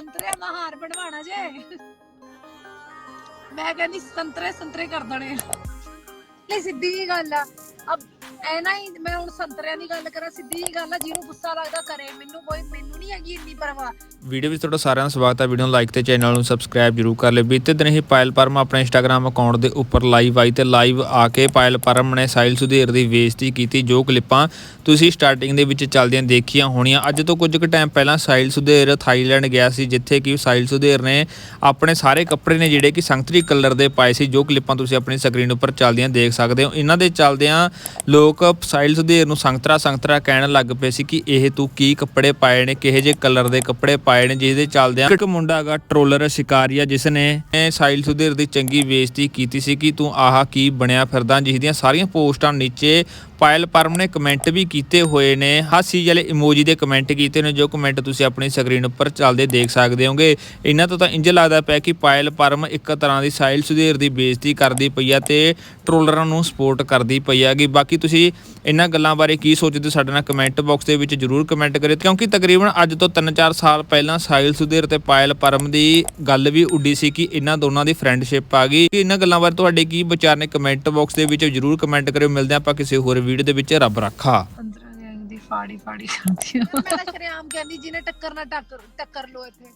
ਸੰਤਰੇ ਦਾ ਹਾਰ ਬਣਵਾਣਾ ਜੇ। ਮੈਂ ਕਹਿੰਦੀ ਸੰਤਰੇ ਸੰਤਰੇ ਕਰ ਦੇਣੇ ਲੈ ਸਿੱਧੀ ਜੀ ਗੱਲ ਆ। ਅਬ ਐ ਨਾ ਹੀ ਮੈਂ ਹੁਣ ਸੰਤਰਿਆਂ ਦੀ ਗੱਲ ਕਰਾਂ, ਸਿੱਧੀ ਜੀ ਗੱਲ ਆ, ਜਿਹਨੂੰ ਗੁੱਸਾ ਲੱਗਦਾ ਕਰੇ। ਮੈਨੂੰ ਕੋਈ, ਮੈਨੂੰ ਨਹੀਂ ਹੈਗੀ ਇੰਨੀ ਪਰਵਾਹ। ਵੀਡੀਓ ਵਿੱਚ ਤੁਹਾਡਾ ਸਾਰਿਆਂ ਦਾ ਸਵਾਗਤ ਹੈ ਵੀਡੀਓ ਨੂੰ ਲਾਈਕ ਤੇ ਚੈਨਲ ਨੂੰ ਸਬਸਕ੍ਰਾਈਬ ਜਰੂਰ ਕਰ ਲਿਓ। ਬੀਤੇ ਦਿਨ ਹੀ ਪਾਇਲ ਪਰਮ ਆਪਣੇ ਇੰਸਟਾਗ੍ਰam ਅਕਾਊਂਟ ਦੇ ਉੱਪਰ ਲਾਈਵ ਆਈ ਤੇ ਲਾਈਵ ਆ ਕੇ ਪਾਇਲ ਪਰਮ ਨੇ ਸਾਇਲ ਸੁਧੀਰ ਦੀ ਬੇਇੱਜ਼ਤੀ ਕੀਤੀ। ਜੋ ਕਲਿੱਪਾਂ ਤੁਸੀਂ ਸਟਾਰਟਿੰਗ ਦੇ ਵਿੱਚ ਚੱਲਦੀਆਂ ਦੇਖੀਆਂ ਹੋਣੀਆਂ। ਅੱਜ ਤੋਂ ਕੁਝ ਕੁ ਟਾਈਮ ਪਹਿਲਾਂ ਸਾਇਲ ਸੁਧੀਰ ਥਾਈਲੈਂਡ ਗਿਆ ਸੀ, ਜਿੱਥੇ ਕਿ ਸਾਇਲ ਸੁਧੀਰ ਨੇ ਆਪਣੇ ਸਾਰੇ ਕੱਪੜੇ ਨੇ ਜਿਹੜੇ ਕਿ ਸੰਤਰੀ ਕਲਰ ਦੇ ਪਾਏ ਸੀ। ਜੋ ਕਲਿੱਪਾਂ ਤੁਸੀਂ ਆਪਣੀ ਸਕਰੀਨ ਉੱਪਰ ਚੱਲਦੀਆਂ ਦੇਖ ਸਕਦੇ ਹੋ। ਇਹਨਾਂ ਦੇ ਚੱਲਦਿਆਂ ਲੋਕ ਸਾਇਲ ਸੁਧੀਰ ਨੂੰ ਸੰਗਤਰਾ ਸੰਗਤਰਾ ਕਹਿਣ ਲੱਗ ਪਏ ਸੀ ਕਿ ਇਹ ਤੂੰ ਕੀ ਕੱਪੜੇ ਪਾਏ ਨੇ, ਕਿਹੇ ਜੇ ਕਲਰ ਦੇ ਕੱਪੜੇ ਪਾਏ ਨੇ, ਜਿਹਦੇ ਚੱਲਦਿਆਂ ਇੱਕ ਮੁੰਡਾ ਹੈਗਾ ਟਰੋਲਰ ਸ਼ਿਕਾਰੀਆ ਜਿਸ ਨੇ ਇਹ ਸਾਇਲ ਸੁਧੀਰ ਦੀ ਚੰਗੀ ਬੇਇੱਜ਼ਤੀ ਕੀਤੀ ਸੀ ਕਿ ਤੂੰ ਆਹ ਕੀ ਬਣਿਆ ਫਿਰਦਾ ਜਿਸ ਦੀਆਂ ਸਾਰੀਆਂ ਪੋਸਟਾਂ ਨੀਚੇ ਪਾਇਲ ਪਰਮ ਨੇ ਕਮੈਂਟ ਵੀ ਕੀਤੇ ਹੋਏ ਨੇ। ਹਾਸੀ ਵਾਲੇ ਇਮੋਜੀ ਦੇ ਕਮੈਂਟ ਕੀਤੇ ਨੇ, ਜੋ ਕਮੈਂਟ ਤੁਸੀਂ ਆਪਣੀ ਸਕਰੀਨ ਉੱਪਰ ਚੱਲਦੇ ਦੇਖ ਸਕਦੇ ਹੋਗੇ। ਇਹਨਾਂ ਤੋਂ ਤਾਂ ਇੰਜ ਲੱਗਦਾ ਪਿਆ ਕਿ ਪਾਇਲ ਪਰਮ ਇੱਕ ਤਰ੍ਹਾਂ ਦੀ ਸਾਇਲ ਸੁਧੀਰ ਦੀ ਬੇਇੱਜ਼ਤੀ ਕਰਦੀ ਪਈ ਆ ਤੇ ਟਰੋਲਰਾਂ ਨੂੰ ਸਪੋਰਟ ਕਰਦੀ ਪਈ ਹੈਗੀ। ਬਾਕੀ ਤੁਸੀਂ ਇਹਨਾਂ ਗੱਲਾਂ ਬਾਰੇ ਕੀ ਸੋਚਦੇ ਸਾਡੇ ਨਾਲ ਕਮੈਂਟ ਬਾਕਸ ਦੇ ਵਿੱਚ ਜਰੂਰ ਕਮੈਂਟ ਕਰਿਓ, ਕਿਉਂਕਿ ਤਕਰੀਬਨ ਅੱਜ ਤੋਂ 3-4 ਸਾਲ ਪਹਿਲਾਂ ਸਾਇਲ ਸੁਧੀਰ ਤੇ ਪਾਇਲ ਪਰਮ ਦੀ ਗੱਲ ਵੀ ਉੱਡੀ ਸੀ ਕਿ ਇਹਨਾਂ ਦੋਨਾਂ ਦੀ ਫਰੈਂਡਸ਼ਿਪ ਆ ਗਈ। ਇਹਨਾਂ ਗੱਲਾਂ ਬਾਰੇ ਤੁਹਾਡੇ ਕੀ ਵਿਚਾਰ ਨੇ? ਕਮੈਂਟ ਬਾਕਸ ਦੇ ਵਿੱਚ ਜਰੂਰ ਕਮੈਂਟ ਕਰਿਓ। ਮਿਲਦੇ ਹਾਂ ਆਪਾਂ ਕਿਸੇ ਹੋਰ ਵੀਡੀਓ ਦੇ ਵਿੱਚ ਰੱਬ ਰੱਖਾ। ਅੰਦਰਾਂ ਗੈਂਗ ਦੀ ਫਾੜੀ ਫਾੜੀ ਕਰਦੀ ਆ। ਮੈਂ ਤਾਂ ਸ਼ਰਿਆਮ ਕਹਿੰਦੀ ਜਿਹਨੇ ਟੱਕਰ ਨਾ ਟੱਕਰ ਟੱਕਰ ਲੋ ਇੱਥੇ।